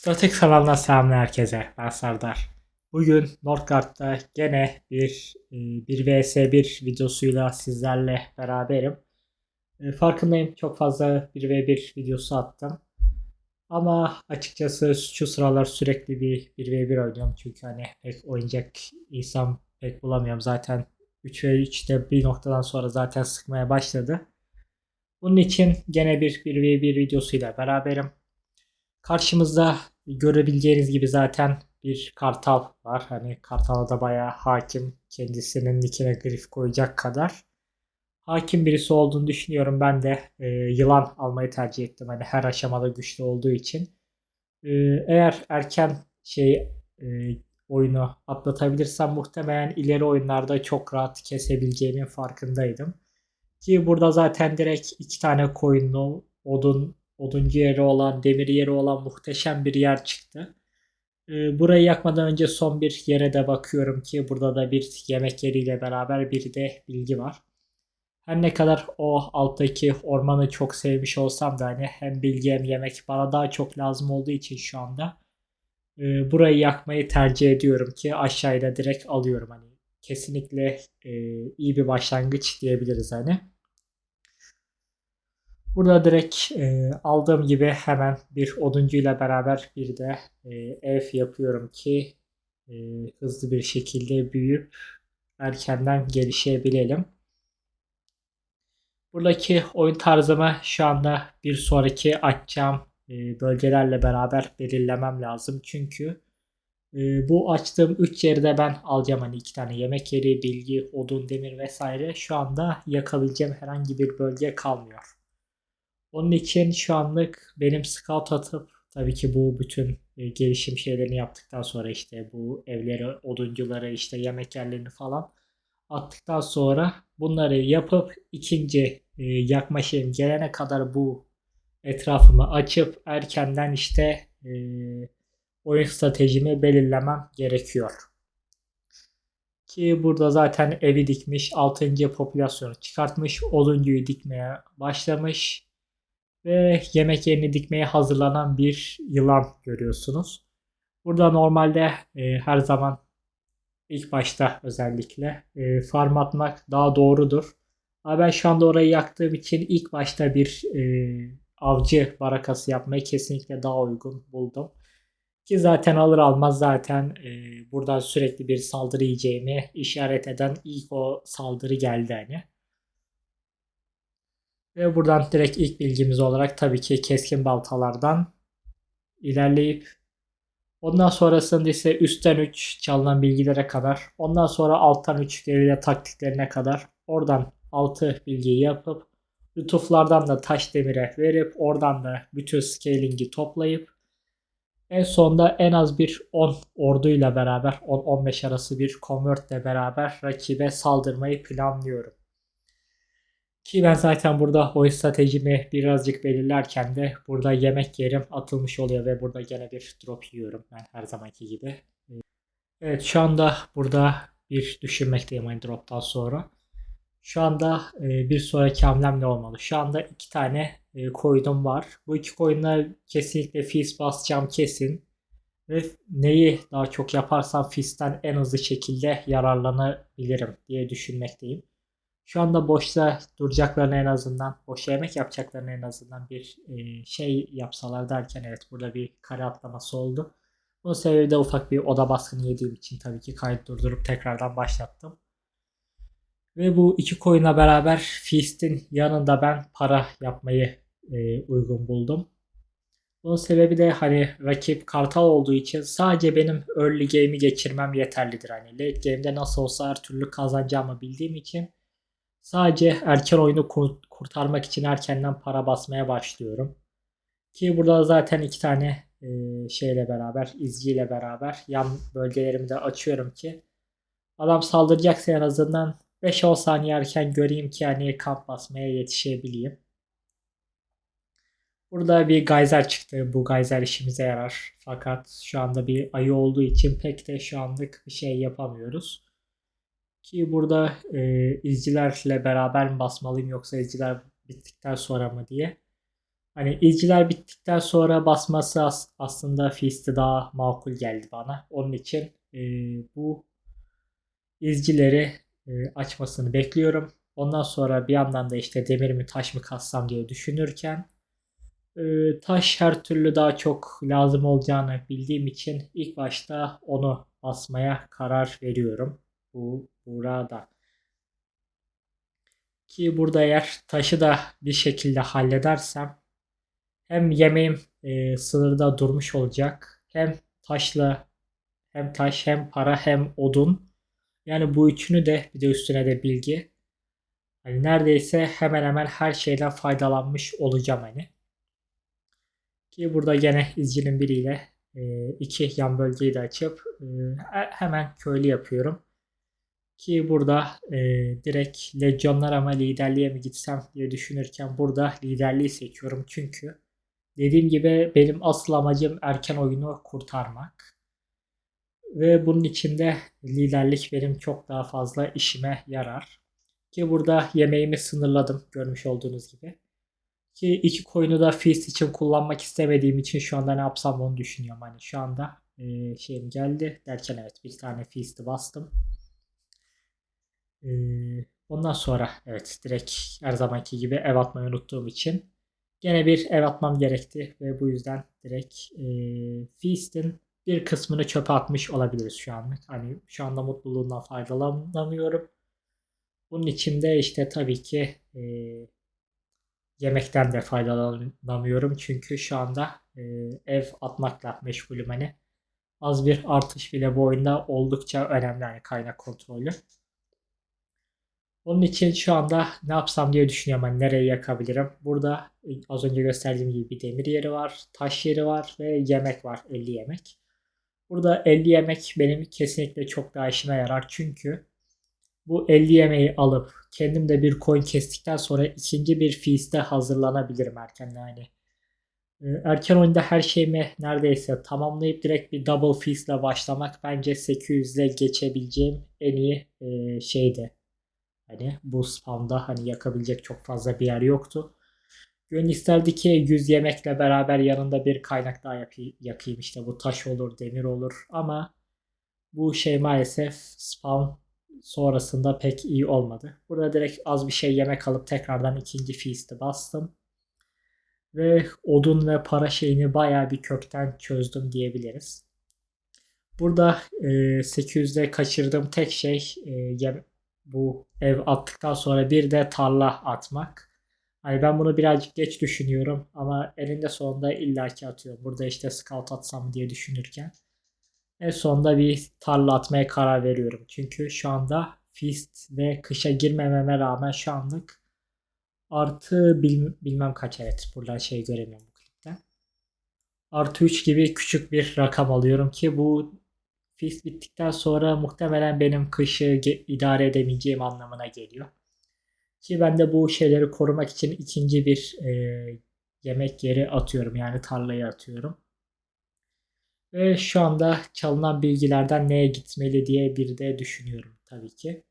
Statik kanalına selam herkese. Ben Serdar. Bugün Nordgard'da gene bir e, 1 vs 1 videosuyla sizlerle beraberim. E, Farkındayım çok fazla 1 v 1 videosu attım. Ama açıkçası şu sıralar sürekli bir 1 v 1 oynuyorum. Çünkü hani pek oynayacak insan pek bulamıyorum. Zaten 3 v 3'te bir noktadan sonra zaten sıkmaya başladı. Bunun için gene bir 1 v 1 videosuyla beraberim. Karşımızda görebileceğiniz gibi zaten bir kartal var. Hani kartala da bayağı hakim. Kendisinin nickine grif koyacak kadar. Hakim birisi olduğunu düşünüyorum. Ben de e, yılan almayı tercih ettim. Hani her aşamada güçlü olduğu için. E, eğer erken şey e, oyunu atlatabilirsem muhtemelen ileri oyunlarda çok rahat kesebileceğimin farkındaydım. Ki burada zaten direkt iki tane koyunlu odun oduncu yeri olan, demir yeri olan muhteşem bir yer çıktı. Ee, burayı yakmadan önce son bir yere de bakıyorum ki burada da bir yemek yeriyle beraber bir de bilgi var. Her ne kadar o alttaki ormanı çok sevmiş olsam da hani hem bilgi hem yemek bana daha çok lazım olduğu için şu anda e, burayı yakmayı tercih ediyorum ki aşağıya direkt alıyorum hani kesinlikle e, iyi bir başlangıç diyebiliriz hani. Burada direkt e, aldığım gibi hemen bir oduncuyla beraber bir de e, ev yapıyorum ki e, hızlı bir şekilde büyüyüp erkenden gelişebilelim. Buradaki oyun tarzımı şu anda bir sonraki açacağım e, bölgelerle beraber belirlemem lazım. Çünkü e, bu açtığım 3 yeri de ben alacağım. Hani 2 tane yemek yeri, bilgi, odun, demir vesaire. Şu anda yakabileceğim herhangi bir bölge kalmıyor. Onun için şu anlık benim scout atıp tabii ki bu bütün e, gelişim şeylerini yaptıktan sonra işte bu evleri, oduncuları, işte yemek yerlerini falan attıktan sonra bunları yapıp ikinci e, yakma şeyim gelene kadar bu etrafımı açıp erkenden işte e, oyun stratejimi belirlemem gerekiyor. Ki burada zaten evi dikmiş, 6. popülasyonu çıkartmış, oduncuyu dikmeye başlamış ve yemek yerini dikmeye hazırlanan bir yılan görüyorsunuz. Burada normalde e, her zaman ilk başta özellikle e, farm atmak daha doğrudur. Ama ben şu anda orayı yaktığım için ilk başta bir e, avcı barakası yapmayı kesinlikle daha uygun buldum. Ki zaten alır almaz zaten e, buradan sürekli bir saldırı yiyeceğimi işaret eden ilk o saldırı geldi hani. Ve buradan direkt ilk bilgimiz olarak tabii ki keskin baltalardan ilerleyip ondan sonrasında ise üstten 3 çalınan bilgilere kadar ondan sonra alttan 3 geride taktiklerine kadar oradan 6 bilgiyi yapıp lütuflardan da taş demire verip oradan da bütün scaling'i toplayıp en sonunda en az bir 10 orduyla beraber 10-15 arası bir convert beraber rakibe saldırmayı planlıyorum. Ki ben zaten burada oyun stratejimi birazcık belirlerken de burada yemek yerim atılmış oluyor ve burada gene bir drop yiyorum ben her zamanki gibi. Evet şu anda burada bir düşünmekteyim aynı droptan sonra. Şu anda e, bir sonraki hamlem ne olmalı? Şu anda iki tane e, koydum var. Bu iki koyunla kesinlikle feast basacağım kesin. Ve neyi daha çok yaparsam feast'ten en hızlı şekilde yararlanabilirim diye düşünmekteyim. Şu anda boşta duracaklarını en azından, boş yemek yapacaklarını en azından bir e, şey yapsalar derken evet burada bir kare atlaması oldu. Bu sebebi de ufak bir oda baskını yediğim için tabii ki kayıt durdurup tekrardan başlattım. Ve bu iki coin'la beraber Feast'in yanında ben para yapmayı e, uygun buldum. Bunun sebebi de hani rakip kartal olduğu için sadece benim early game'i geçirmem yeterlidir. Hani late game'de nasıl olsa her türlü kazanacağımı bildiğim için Sadece erken oyunu kurtarmak için erkenden para basmaya başlıyorum. Ki burada zaten iki tane e, şeyle beraber, izciyle beraber yan bölgelerimi de açıyorum ki adam saldıracaksa en azından 5-10 saniye erken göreyim ki hani kamp basmaya yetişebileyim. Burada bir geyser çıktı. Bu geyser işimize yarar. Fakat şu anda bir ayı olduğu için pek de şu anlık bir şey yapamıyoruz. Ki burada e, izcilerle beraber mi basmalıyım yoksa izciler bittikten sonra mı diye. Hani izciler bittikten sonra basması as- aslında Feast'i daha makul geldi bana. Onun için e, bu izcileri e, açmasını bekliyorum. Ondan sonra bir yandan da işte demir mi taş mı kassam diye düşünürken e, taş her türlü daha çok lazım olacağını bildiğim için ilk başta onu basmaya karar veriyorum. Bu burada. Ki burada eğer taşı da bir şekilde halledersem hem yemeğim e, sınırda durmuş olacak hem taşla hem taş hem para hem odun. Yani bu üçünü de bir de üstüne de bilgi. Hani neredeyse hemen hemen her şeyden faydalanmış olacağım hani. Ki burada gene izcinin biriyle e, iki yan bölgeyi de açıp e, hemen köylü yapıyorum. Ki burada e, direkt Legionlar ama liderliğe mi gitsem diye düşünürken burada liderliği seçiyorum. Çünkü dediğim gibi benim asıl amacım erken oyunu kurtarmak. Ve bunun içinde liderlik benim çok daha fazla işime yarar. Ki burada yemeğimi sınırladım görmüş olduğunuz gibi. Ki iki coin'u da feast için kullanmak istemediğim için şu anda ne yapsam onu düşünüyorum. Hani şu anda e, şeyim geldi derken evet bir tane feast'i bastım. Ondan sonra evet direkt her zamanki gibi ev atmayı unuttuğum için gene bir ev atmam gerekti ve bu yüzden direkt e, feast'in bir kısmını çöpe atmış olabiliriz şu anlık. Hani şu anda mutluluğundan faydalanamıyorum. Bunun içinde işte tabii ki e, yemekten de faydalanamıyorum. Çünkü şu anda e, ev atmakla meşgulüm hani. Az bir artış bile bu oyunda oldukça önemli yani kaynak kontrolü. Onun için şu anda ne yapsam diye düşünüyorum. Hani nereye yakabilirim. Burada e, az önce gösterdiğim gibi bir demir yeri var. Taş yeri var ve yemek var. 50 yemek. Burada 50 yemek benim kesinlikle çok daha işime yarar. Çünkü bu 50 yemeği alıp kendim de bir coin kestikten sonra ikinci bir feast'e hazırlanabilirim erken yani. Ee, erken oyunda her şeyimi neredeyse tamamlayıp direkt bir double feast ile başlamak bence 800 ile geçebileceğim en iyi e, şeydi. Hani bu spamda hani yakabilecek çok fazla bir yer yoktu. Gönül isterdi ki 100 yemekle beraber yanında bir kaynak daha yapayım, yakayım işte bu taş olur demir olur ama bu şey maalesef spam sonrasında pek iyi olmadı. Burada direkt az bir şey yemek alıp tekrardan ikinci feast'i bastım. Ve odun ve para şeyini baya bir kökten çözdüm diyebiliriz. Burada e, 800'de kaçırdığım tek şey e, bu ev attıktan sonra bir de tarla atmak. Hani ben bunu birazcık geç düşünüyorum ama elinde sonunda illaki atıyorum. Burada işte scout atsam diye düşünürken. En sonunda bir tarla atmaya karar veriyorum. Çünkü şu anda Fist ve kışa girmememe rağmen şu anlık artı bil, bilmem kaç evet buradan şey göremiyorum bu klipten. Artı 3 gibi küçük bir rakam alıyorum ki bu Fist bittikten sonra muhtemelen benim kışı idare edemeyeceğim anlamına geliyor. Ki ben de bu şeyleri korumak için ikinci bir e, yemek yeri atıyorum. Yani tarlayı atıyorum. Ve şu anda çalınan bilgilerden neye gitmeli diye bir de düşünüyorum tabii ki.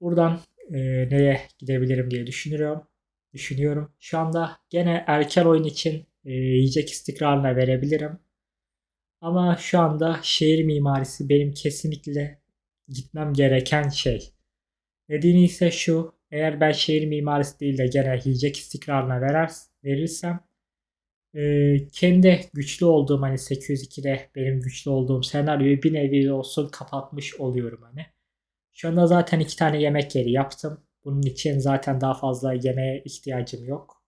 Buradan e, neye gidebilirim diye düşünüyorum. Düşünüyorum. Şu anda gene erken oyun için e, yiyecek istikrarına verebilirim. Ama şu anda şehir mimarisi benim kesinlikle gitmem gereken şey. Nedeni ise şu. Eğer ben şehir mimarisi değil de gene yiyecek istikrarına verer, verirsem e, kendi güçlü olduğum hani 802'de benim güçlü olduğum senaryoyu bir nevi olsun kapatmış oluyorum hani. Şu anda zaten iki tane yemek yeri yaptım. Bunun için zaten daha fazla yemeğe ihtiyacım yok.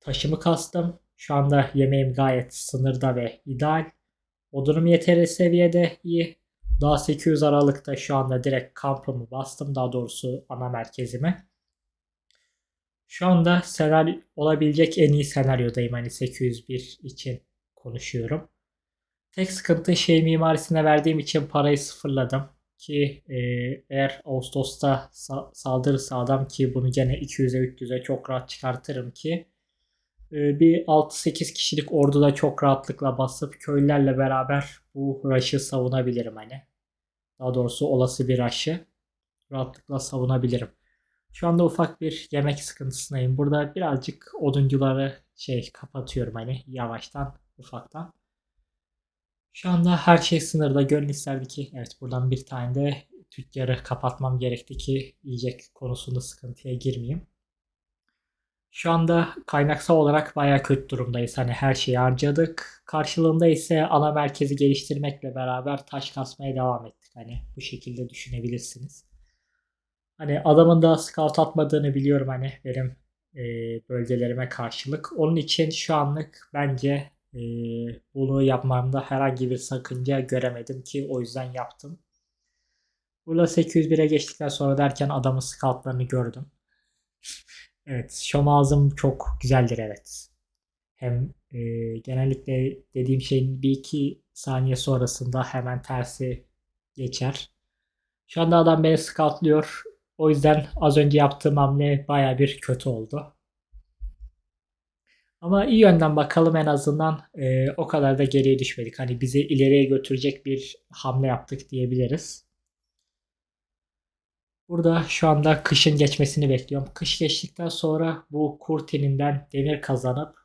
Taşımı kastım. Şu anda yemeğim gayet sınırda ve ideal. Odunum yeteri seviyede iyi. Daha 800 Aralık'ta şu anda direkt kampımı bastım. Daha doğrusu ana merkezime. Şu anda senaryo olabilecek en iyi senaryodayım. Hani 801 için konuşuyorum. Tek sıkıntı şey mimarisine verdiğim için parayı sıfırladım. Ki e, eğer Ağustos'ta sa- saldırırsa adam ki bunu gene 200'e 300'e çok rahat çıkartırım ki bir 6-8 kişilik orduda çok rahatlıkla basıp köylülerle beraber bu rush'ı savunabilirim hani. Daha doğrusu olası bir rush'ı rahatlıkla savunabilirim. Şu anda ufak bir yemek sıkıntısındayım. Burada birazcık oduncuları şey kapatıyorum hani yavaştan ufaktan. Şu anda her şey sınırda. Gönül isterdi ki evet buradan bir tane de tüccarı kapatmam gerekti ki yiyecek konusunda sıkıntıya girmeyeyim. Şu anda kaynaksal olarak bayağı kötü durumdayız. Hani her şeyi harcadık. Karşılığında ise ana merkezi geliştirmekle beraber taş kasmaya devam ettik. Hani bu şekilde düşünebilirsiniz. Hani adamın da scout atmadığını biliyorum hani benim e, bölgelerime karşılık. Onun için şu anlık bence e, bunu yapmamda herhangi bir sakınca göremedim ki o yüzden yaptım. Burada 801'e geçtikten sonra derken adamın scoutlarını gördüm. Evet, şomazım çok güzeldir evet. Hem e, genellikle dediğim şeyin bir iki saniye sonrasında hemen tersi geçer. Şu anda adam beni scoutluyor. O yüzden az önce yaptığım hamle baya bir kötü oldu. Ama iyi yönden bakalım en azından e, o kadar da geriye düşmedik. Hani bizi ileriye götürecek bir hamle yaptık diyebiliriz. Burada şu anda kışın geçmesini bekliyorum. Kış geçtikten sonra bu kurtininden demir kazanıp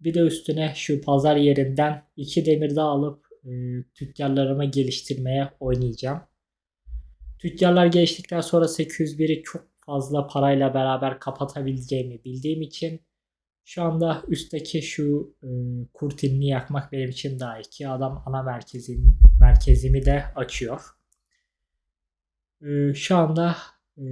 bir de üstüne şu pazar yerinden iki demir daha alıp e, tüccarlarımı geliştirmeye oynayacağım. Tüccarlar geliştikten sonra 801'i çok fazla parayla beraber kapatabileceğimi bildiğim için şu anda üstteki şu e, kurtinini yakmak benim için daha iyi ki adam ana merkezin, merkezimi de açıyor. E, şu anda e,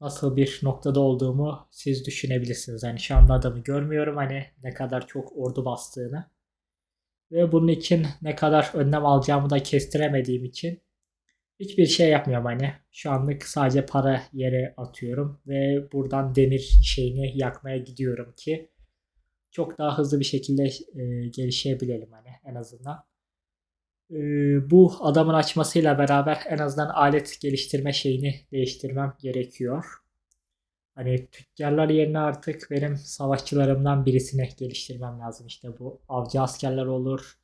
nasıl bir noktada olduğumu siz düşünebilirsiniz. Hani şu anda adamı görmüyorum hani ne kadar çok ordu bastığını. Ve bunun için ne kadar önlem alacağımı da kestiremediğim için hiçbir şey yapmıyorum hani. Şu anlık sadece para yere atıyorum ve buradan demir şeyini yakmaya gidiyorum ki çok daha hızlı bir şekilde e, gelişebilelim hani en azından. E, bu adamın açmasıyla beraber en azından alet geliştirme şeyini değiştirmem gerekiyor. Hani tüccarlar yerine artık benim savaşçılarımdan birisini geliştirmem lazım. İşte bu avcı askerler olur,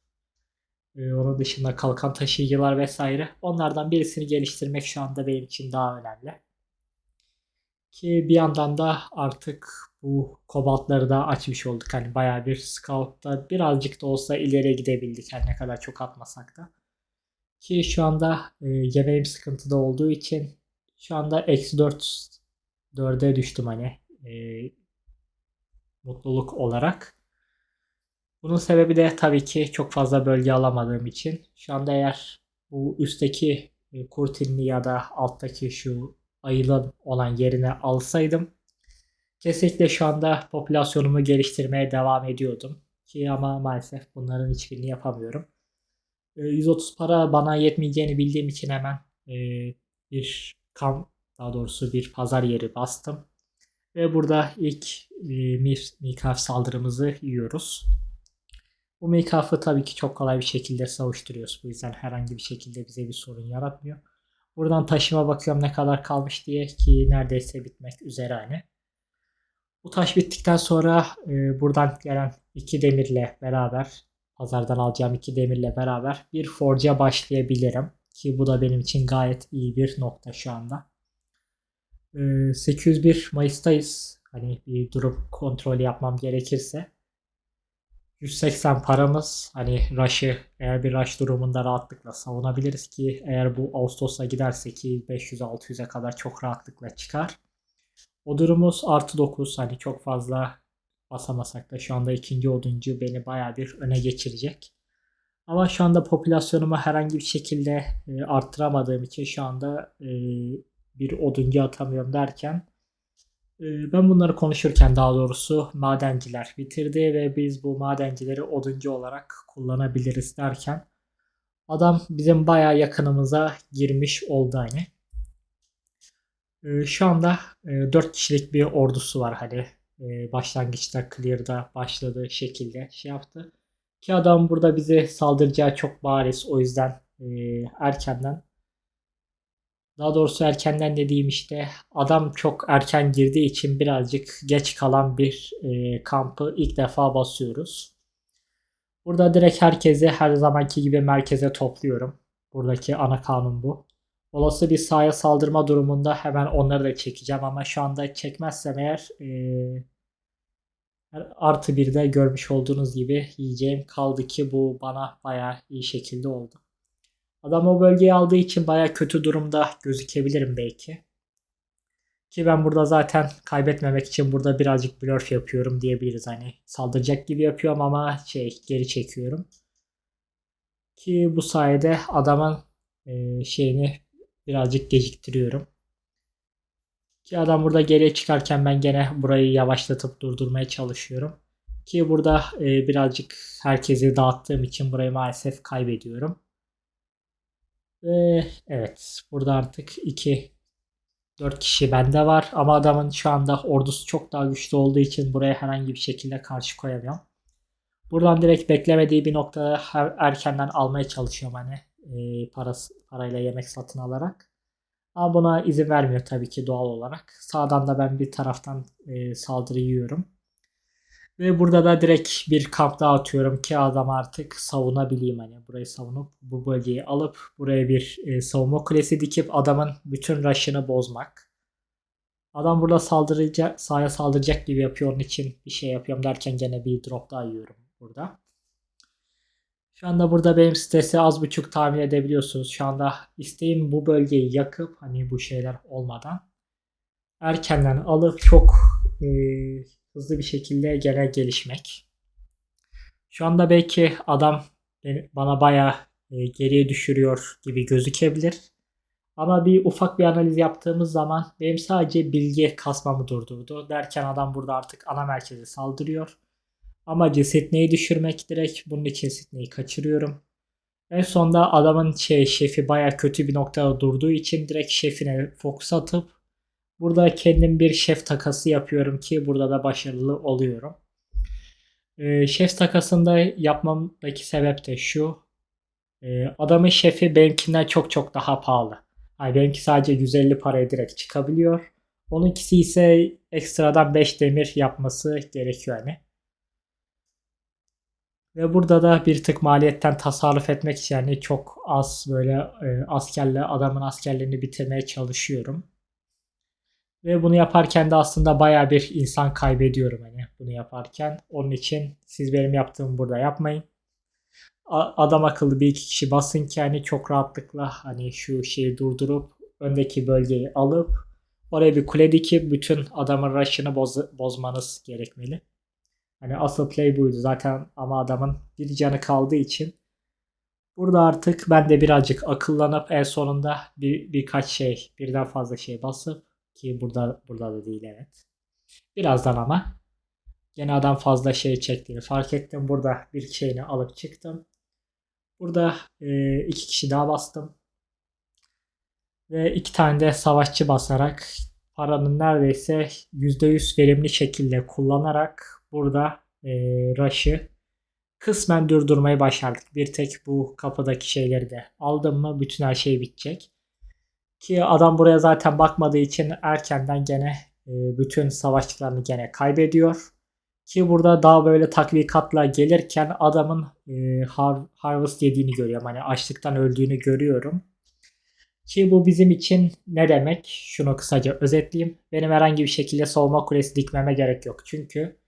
ee, onun dışında kalkan taşıyıcılar vesaire. Onlardan birisini geliştirmek şu anda benim için daha önemli. Ki bir yandan da artık bu kobaltları da açmış olduk. Hani baya bir scout'ta birazcık da olsa ileriye gidebildik. Her ne kadar çok atmasak da. Ki şu anda e, yemeğim sıkıntıda olduğu için şu anda eksi 4 4'e düştüm hani e, mutluluk olarak. Bunun sebebi de tabii ki çok fazla bölge alamadığım için. Şu anda eğer bu üstteki e, kurtinli ya da alttaki şu ayılan olan yerine alsaydım kesinlikle şu anda popülasyonumu geliştirmeye devam ediyordum. Ki ama maalesef bunların hiçbirini yapamıyorum. 130 e, para bana yetmeyeceğini bildiğim için hemen e, bir kam daha doğrusu bir pazar yeri bastım. Ve burada ilk Mikaf saldırımızı yiyoruz. Bu make tabii ki çok kolay bir şekilde savuşturuyoruz. Bu yüzden herhangi bir şekilde bize bir sorun yaratmıyor. Buradan taşıma bakıyorum ne kadar kalmış diye ki neredeyse bitmek üzere hani. Bu taş bittikten sonra e, buradan gelen iki demirle beraber pazardan alacağım iki demirle beraber bir forge'a başlayabilirim. Ki bu da benim için gayet iyi bir nokta şu anda. E, 801 Mayıs'tayız. Hani bir durum kontrolü yapmam gerekirse. 180 paramız hani Rush'ı eğer bir Rush durumunda rahatlıkla savunabiliriz ki eğer bu Ağustos'a giderse ki 500-600'e kadar çok rahatlıkla çıkar. O durumumuz artı 9 hani çok fazla basamasak da şu anda ikinci oduncu beni baya bir öne geçirecek. Ama şu anda popülasyonumu herhangi bir şekilde e, arttıramadığım için şu anda e, bir oduncu atamıyorum derken ben bunları konuşurken daha doğrusu madenciler bitirdi ve biz bu madencileri oduncu olarak kullanabiliriz derken adam bizim baya yakınımıza girmiş oldu hani. Ee, şu anda 4 e, kişilik bir ordusu var hani e, başlangıçta clear'da başladığı şekilde şey yaptı. Ki adam burada bizi saldıracağı çok bariz o yüzden e, erkenden daha doğrusu erkenden dediğim işte adam çok erken girdiği için birazcık geç kalan bir e, kampı ilk defa basıyoruz. Burada direkt herkesi her zamanki gibi merkeze topluyorum. Buradaki ana kanun bu. olası bir sahaya saldırma durumunda hemen onları da çekeceğim ama şu anda çekmezsem eğer eee, artı bir de görmüş olduğunuz gibi yiyeceğim kaldı ki bu bana bayağı iyi şekilde oldu. Adam o bölgeyi aldığı için bayağı kötü durumda gözükebilirim belki. Ki ben burada zaten kaybetmemek için burada birazcık blurf yapıyorum diyebiliriz. Hani saldıracak gibi yapıyorum ama şey geri çekiyorum. Ki bu sayede adamın e, şeyini birazcık geciktiriyorum. Ki adam burada geriye çıkarken ben gene burayı yavaşlatıp durdurmaya çalışıyorum. Ki burada e, birazcık herkesi dağıttığım için burayı maalesef kaybediyorum. Ve evet burada artık 2 4 kişi bende var ama adamın şu anda ordusu çok daha güçlü olduğu için buraya herhangi bir şekilde karşı koyamıyorum. Buradan direkt beklemediği bir noktada erkenden almaya çalışıyorum hani e, parası, parayla yemek satın alarak. Ama buna izin vermiyor tabii ki doğal olarak. Sağdan da ben bir taraftan e, saldırı yiyorum. Ve burada da direkt bir kamp daha atıyorum ki adam artık savunabileyim hani burayı savunup bu bölgeyi alıp buraya bir e, savunma kulesi dikip adamın bütün rush'ını bozmak. Adam burada saldıracak, sahaya saldıracak gibi yapıyor onun için bir şey yapıyorum derken gene bir drop daha yiyorum burada. Şu anda burada benim stresi az buçuk tahmin edebiliyorsunuz. Şu anda isteğim bu bölgeyi yakıp hani bu şeyler olmadan erkenden alıp çok e, hızlı bir şekilde gene gelişmek. Şu anda belki adam bana bayağı e, geriye düşürüyor gibi gözükebilir. Ama bir ufak bir analiz yaptığımız zaman benim sadece bilgi kasmamı durdurdu. Derken adam burada artık ana merkeze saldırıyor. Amacı Sydney'i düşürmek direkt. Bunun için Sydney'i kaçırıyorum. En sonda adamın şey şefi baya kötü bir noktada durduğu için direkt şefine fokus atıp burada kendim bir şef takası yapıyorum ki burada da başarılı oluyorum. Ee, şef takasında yapmamdaki sebep de şu. Ee, adamın şefi benimkinden çok çok daha pahalı. Yani benimki sadece 150 paraya direkt çıkabiliyor. Onunkisi ise ekstradan 5 demir yapması gerekiyor hani. Ve burada da bir tık maliyetten tasarruf etmek için yani çok az böyle e, askerle adamın askerlerini bitirmeye çalışıyorum. Ve bunu yaparken de aslında baya bir insan kaybediyorum hani bunu yaparken. Onun için siz benim yaptığımı burada yapmayın. A- adam akıllı bir iki kişi basın ki hani çok rahatlıkla hani şu şeyi durdurup öndeki bölgeyi alıp oraya bir kule dikip bütün adamın rush'ını boz- bozmanız gerekmeli. Hani asıl play buydu zaten ama adamın bir canı kaldığı için burada artık ben de birazcık akıllanıp en sonunda bir birkaç şey birden fazla şey basıp ki burada burada da değil evet. Birazdan ama gene adam fazla şey çektiğini fark ettim. Burada bir şeyini alıp çıktım. Burada e, iki kişi daha bastım. Ve iki tane de savaşçı basarak paranın neredeyse %100 verimli şekilde kullanarak burada e, Rush'ı kısmen durdurmayı başardık. Bir tek bu kapıdaki şeyleri de aldım mı bütün her şey bitecek. Ki adam buraya zaten bakmadığı için erkenden gene e, bütün savaşçılarını gene kaybediyor. Ki burada daha böyle takvikatla gelirken adamın e, har harvest yediğini görüyorum. Hani açlıktan öldüğünü görüyorum. Ki bu bizim için ne demek? Şunu kısaca özetleyeyim. Benim herhangi bir şekilde savunma kulesi dikmeme gerek yok. Çünkü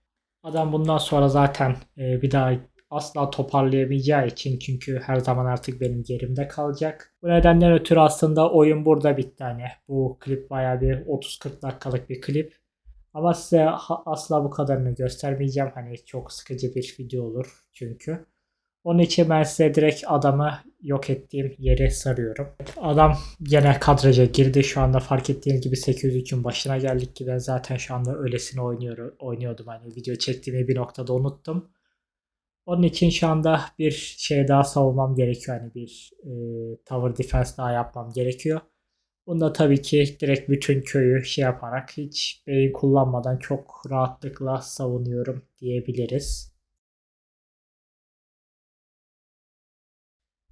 Adam bundan sonra zaten e, bir daha asla toparlayamayacağı için çünkü her zaman artık benim gerimde kalacak. Bu nedenden ötürü aslında oyun burada bitti hani. Bu klip baya bir 30-40 dakikalık bir klip. Ama size asla bu kadarını göstermeyeceğim. Hani çok sıkıcı bir video olur çünkü. Onun için ben size direkt adamı yok ettiğim yere sarıyorum. Adam gene kadraja girdi. Şu anda fark ettiğiniz gibi 803'ün başına geldik ki ben zaten şu anda öylesine oynuyor, oynuyordum. Hani video çektiğimi bir noktada unuttum. Onun için şu anda bir şey daha savunmam gerekiyor. Hani bir e, tower defense daha yapmam gerekiyor. Bunda tabii ki direkt bütün köyü şey yaparak hiç beyin kullanmadan çok rahatlıkla savunuyorum diyebiliriz.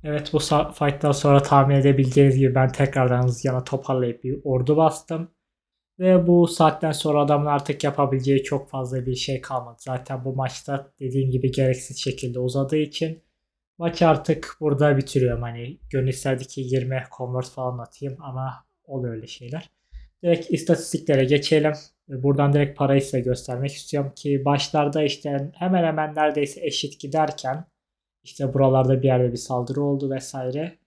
Evet bu fight'tan sonra tahmin edebileceğiniz gibi ben tekrardan hızlıca toparlayıp bir ordu bastım. Ve bu saatten sonra adamın artık yapabileceği çok fazla bir şey kalmadı. Zaten bu maçta dediğim gibi gereksiz şekilde uzadığı için Maçı artık burada bitiriyorum. Hani gönül ki 20 convert falan atayım ama oluyor öyle şeyler. Direkt istatistiklere geçelim. Buradan direkt parayı size göstermek istiyorum ki başlarda işte hemen hemen neredeyse eşit giderken işte buralarda bir yerde bir saldırı oldu vesaire.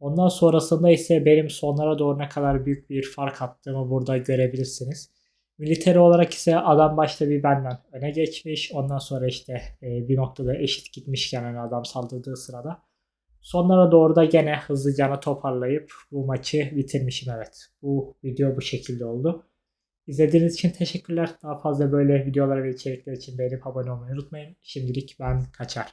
Ondan sonrasında ise benim sonlara doğru ne kadar büyük bir fark attığımı burada görebilirsiniz. Militeri olarak ise adam başta bir benden öne geçmiş. Ondan sonra işte e, bir noktada eşit gitmişken hani adam saldırdığı sırada. Sonlara doğru da gene hızlıca toparlayıp bu maçı bitirmişim evet. Bu video bu şekilde oldu. İzlediğiniz için teşekkürler. Daha fazla böyle videolar ve içerikler için beğenip abone olmayı unutmayın. Şimdilik ben kaçar.